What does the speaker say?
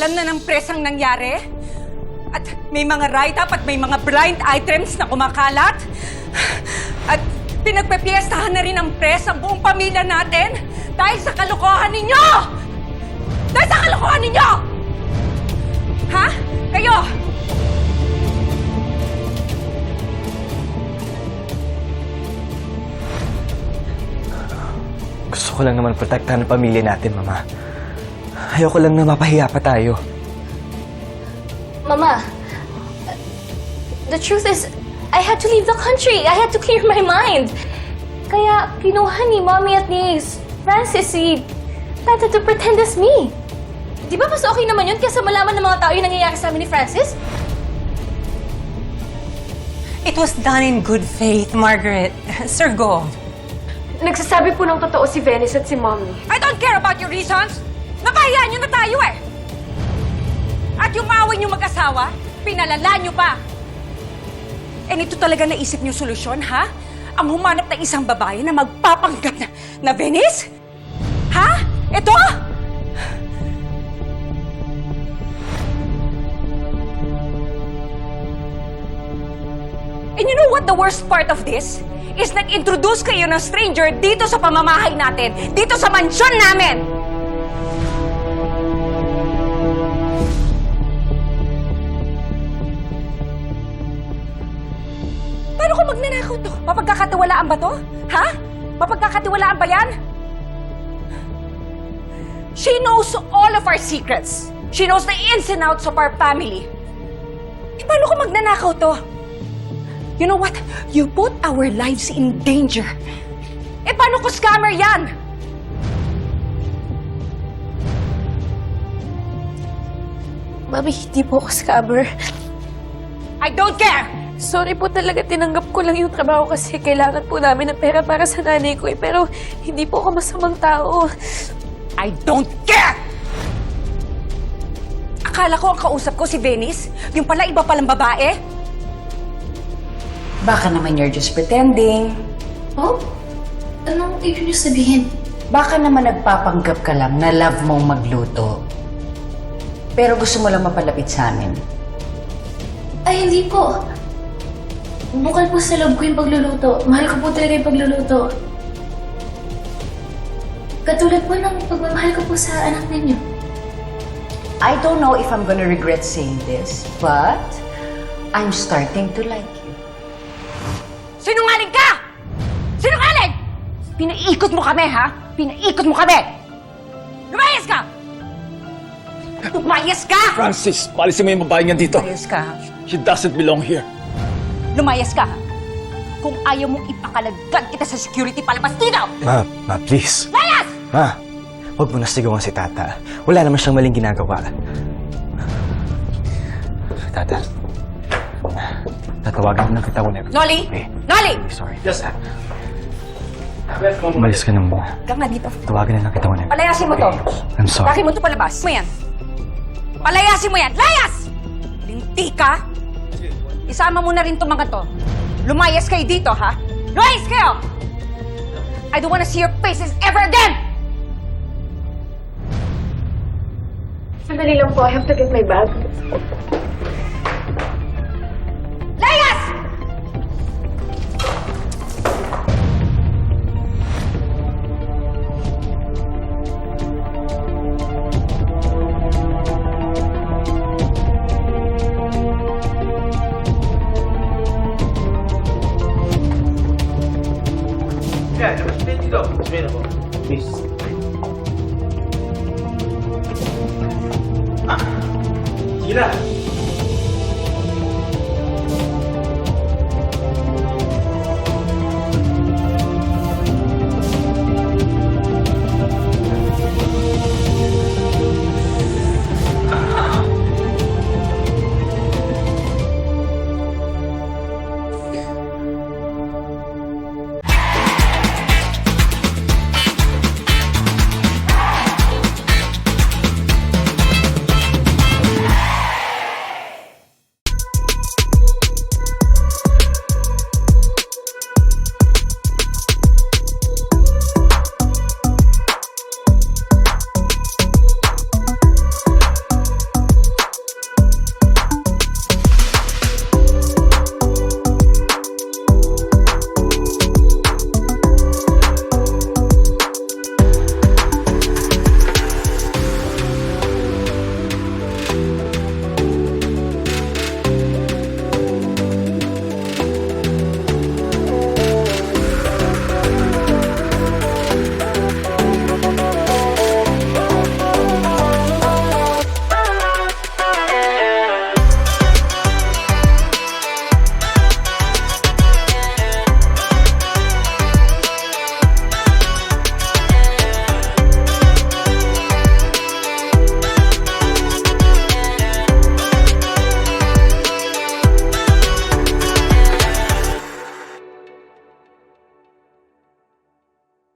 Alam na ng press ang nangyari? At may mga write-up at may mga blind items na kumakalat? At pinagpepiestahan na rin ng press ang buong pamilya natin dahil sa kalokohan ninyo! Dahil sa kalokohan ninyo! Ha? Kayo! Gusto ko lang naman protektahan ang pamilya natin, Mama. Ayoko lang na mapahiya pa tayo. Mama, the truth is, I had to leave the country. I had to clear my mind. Kaya kinuha ni Mommy at ni Francis si Tata to pretend as me. Di ba mas okay naman yun kaysa malaman ng mga tao yung nangyayari sa amin ni Francis? It was done in good faith, Margaret. Sir Gold. Nagsasabi po ng totoo si Venice at si Mommy. I don't care about your reasons. Napahiyaan niyo na tayo eh. At yung maaway niyo mag-asawa, pinalala niyo pa. And ito talaga naisip niyo solusyon, ha? Ang humanap ng isang babae na magpapanggap na, na Venice? Ha? Ito? And you know what the worst part of this? Is nag-introduce kayo ng stranger dito sa pamamahay natin, dito sa mansyon namin! Mapagkakatiwalaan ba to? Ha? Mapagkakatiwalaan ba yan? She knows all of our secrets. She knows the ins and outs of our family. Eh, paano kung magnanakaw to? You know what? You put our lives in danger. Eh, paano kung scammer yan? Mommy, hindi po ako scammer. I don't care! Sorry po talaga, tinanggap ko lang yung trabaho kasi kailangan po namin ng pera para sa nanay ko eh. Pero hindi po ako masamang tao. I don't care! Akala ko ang kausap ko si Venice, yung pala iba palang babae. Baka naman you're just pretending. Oh? Anong ibig niyo sabihin? Baka naman nagpapanggap ka lang na love mong magluto. Pero gusto mo lang mapalapit sa amin. Ay, hindi po. Bukal po sa loob ko yung pagluluto. Mahal ko po talaga yung pagluluto. Katulad po ng pagmamahal ko po sa anak ninyo. I don't know if I'm gonna regret saying this, but I'm starting to like you. Sinungaling ka! Sinungaling! Pinaikot mo kami, ha? Pinaikot mo kami! Lumayas ka! Francis, palisin mo yung babaeng yan dito. Lumayas ka. She doesn't belong here. Lumayas ka. Kung ayaw mong ipakalagad kita sa security, palabas dito! Ma, ma, please. Layas! Ma, huwag mo na sigawan si Tata. Wala naman siyang maling ginagawa. Tata. Tatawagan na kita ulit. Nolly! Okay. Nolly! Sorry. Yes, sir. Umalis ka na muna. Ka nga dito. Tawagan na lang kita ulit. Palayasin mo to. I'm sorry. Bakit mo to palabas? Mo yan. Palayasin mo yan. Layas! Linti ka? Isama mo na rin itong mga to. Lumayas kayo dito, ha? Lumayas kayo! I don't wanna see your faces ever again! Sandali lang po, I have to get my bag. Sige na.